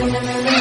Thank you.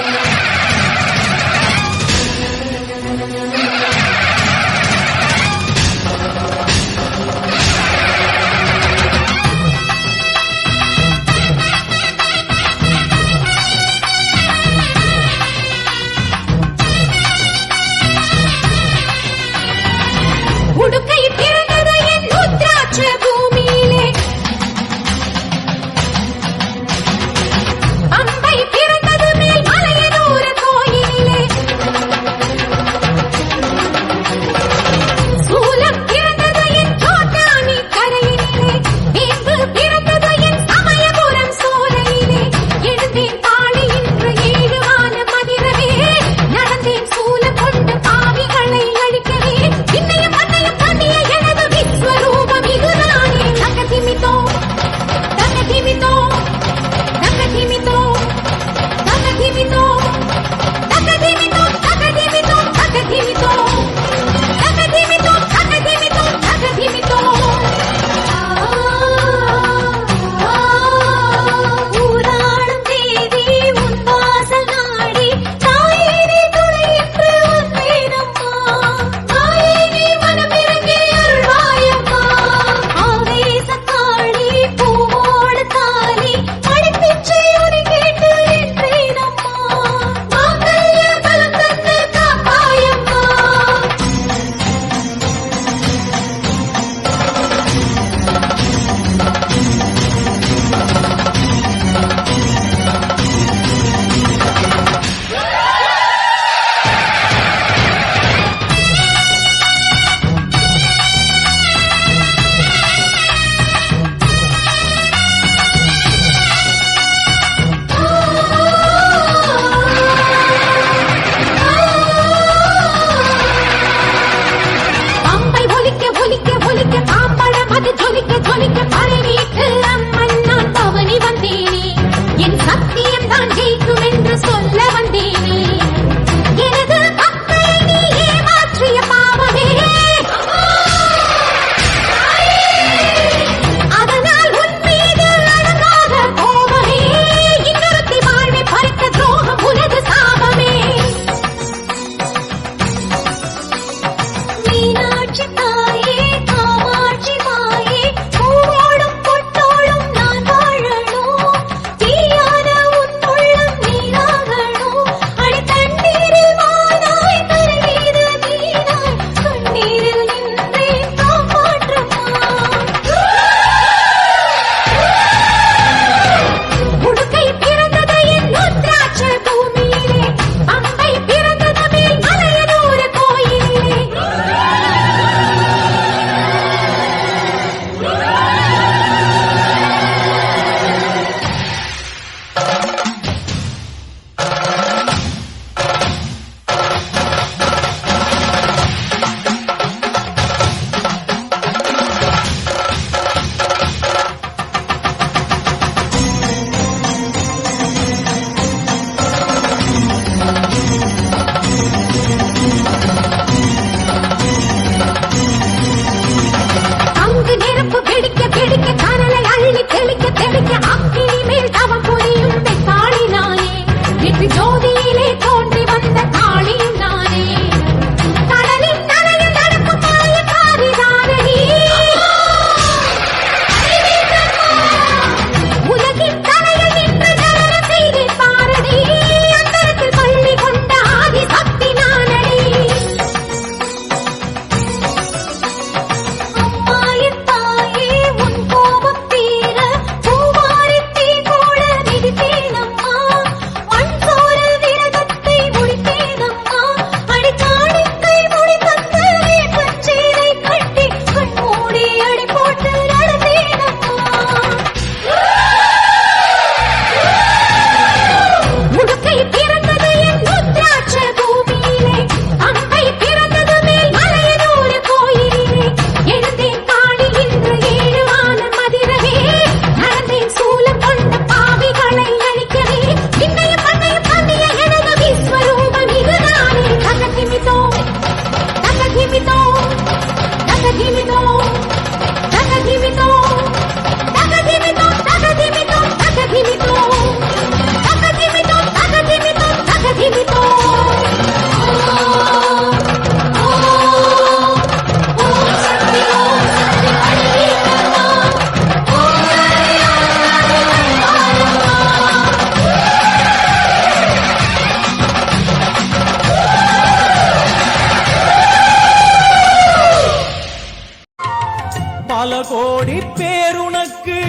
பல கோடி பேருனக்கு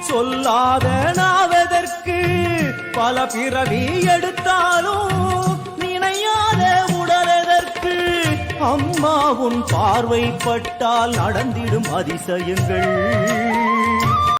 சொல்லாத நாவதற்கு பல பிறவி எடுத்தாலும் நினையாத உடலதற்கு. அம்மா உன் நடந்திடும் அதிசயங்கள்.